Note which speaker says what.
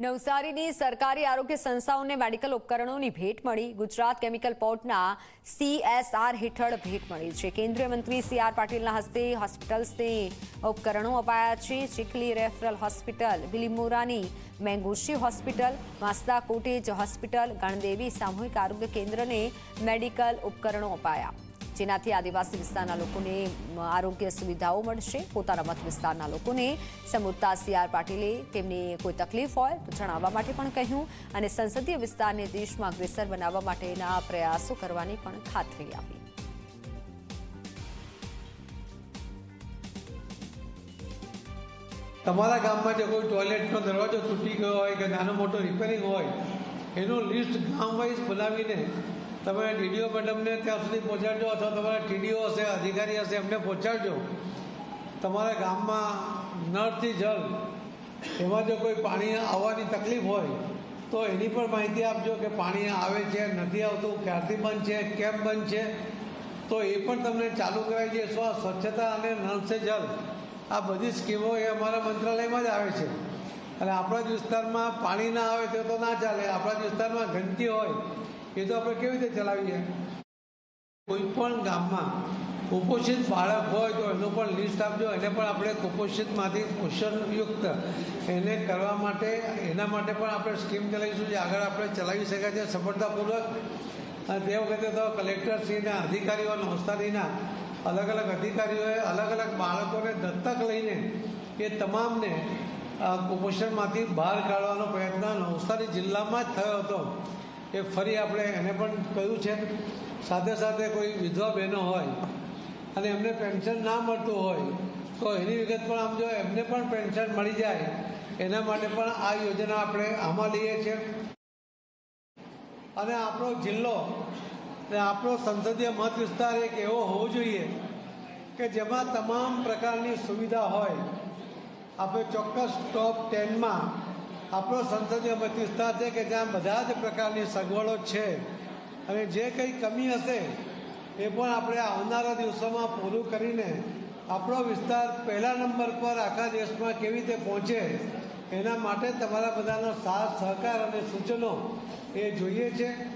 Speaker 1: નવસારીની સરકારી આરોગ્ય સંસ્થાઓને મેડિકલ ઉપકરણોની ભેટ મળી. ગુજરાત કેમિકલ પોર્ટના સીએસઆર હેઠળ ભેટ મળી છે. કેન્દ્રીય મંત્રી સી આર પાટીલના હસ્તે હોસ્પિટલ્સને ઉપકરણો અપાયા છે. ચીખલી રેફરલ હોસ્પિટલ બિલીમોરાની મેંગુશી હોસ્પિટલ માસ્તા કોટેજ હોસ્પિટલ, ગણદેવી સામૂહિક આરોગ્ય કેન્દ્રને મેડિકલ ઉપકરણો અપાયા. જેનાથી આદિવાસી વિસ્તારના લોકોને આરોગ્ય સુવિધાઓ મળશે. પોતાના મત વિસ્તારના લોકોને સમુદ્રતા સીઆર પાટીલે તેમને કોઈ તકલીફ હોય તો જણાવવા માટે પણ કહ્યું અને સંસદીય વિસ્તારને દેશમાં અગ્રેસર બનાવવા માટેના પ્રયાસો કરવાની પણ ખાતરી આપી.
Speaker 2: તમારા ગામમાં જે કોઈ ટોયલેટનો દરવાજો તૂટી ગયો હોય કે નાનો મોટો રિપેરિંગ હોય, એનું લિસ્ટ ગામ વાઇઝ બનાવીને તમે ટીડીઓ મેડમને ત્યાં સુધી પહોંચાડજો અથવા તમારા ટીડીઓ હશે, અધિકારી હશે, એમને પહોંચાડજો. તમારા ગામમાં નળથી જલ, એમાં જો કોઈ પાણી આવવાની તકલીફ હોય, તો એની પણ માહિતી આપજો કે પાણી આવે છે, નથી આવતું, ક્યારથી બંધ છે, કેમ બંધ છે. તો એ પણ તમને ચાલુ કરાવી દઈશું સ્વ સ્વચ્છતા અને નળ સે જલ. આ બધી સ્કીમો એ અમારા મંત્રાલયમાં જ આવે છે. અને આપણા જ વિસ્તારમાં પાણી ના આવે તો તો ના ચાલે. આપણા જ વિસ્તારમાં ગંદકી હોય, એ તો આપણે કેવી રીતે ચલાવીએ? કોઈ પણ ગામમાં કુપોષિત બાળક હોય તો એનું પણ લિસ્ટ આપજો. એને પણ આપણે કુપોષિતમાંથી પોષણયુક્ત એને કરવા માટે, એના માટે પણ આપણે સ્કીમ ચલાવીશું જે આગળ આપણે ચલાવી શકાય છે સફળતાપૂર્વક. અને તે વખતે તો કલેક્ટરશ્રીના અધિકારીઓ નવસારીના અલગ અલગ અધિકારીઓએ અલગ અલગ બાળકોને દત્તક લઈને એ તમામને કુપોષણમાંથી બહાર કાઢવાનો પ્રયત્ન નવસારી જિલ્લામાં જ થયો હતો. એ ફરી આપણે એને પણ કહ્યું છે સાથે સાથે કોઈ વિધવા બહેનો હોય અને એમને પેન્શન ના મળતું હોય, તો એની વિગત પણ આમ જો એમને પણ પેન્શન મળી જાય, એના માટે પણ આ યોજના આપણે આમાં લઈએ છીએ. અને આપણો જિલ્લો ને આપણો સંસદીય મત વિસ્તાર એક એવો હોવો જોઈએ કે જેમાં તમામ પ્રકારની સુવિધા હોય. આપણે ચોક્કસ ટોપ ટેનમાં આપણો સંસદીય મત વિસ્તાર છે કે જ્યાં બધા જ પ્રકારની સગવડો છે. અને જે કંઈ કમી હશે, એ પણ આપણે આવનારા દિવસોમાં પૂરું કરીને આપણો વિસ્તાર પહેલા નંબર પર આખા દેશમાં કેવી રીતે પહોંચે, એના માટે તમારા બધાનો સાથ, સહકાર અને સૂચનો એ જોઈએ છે.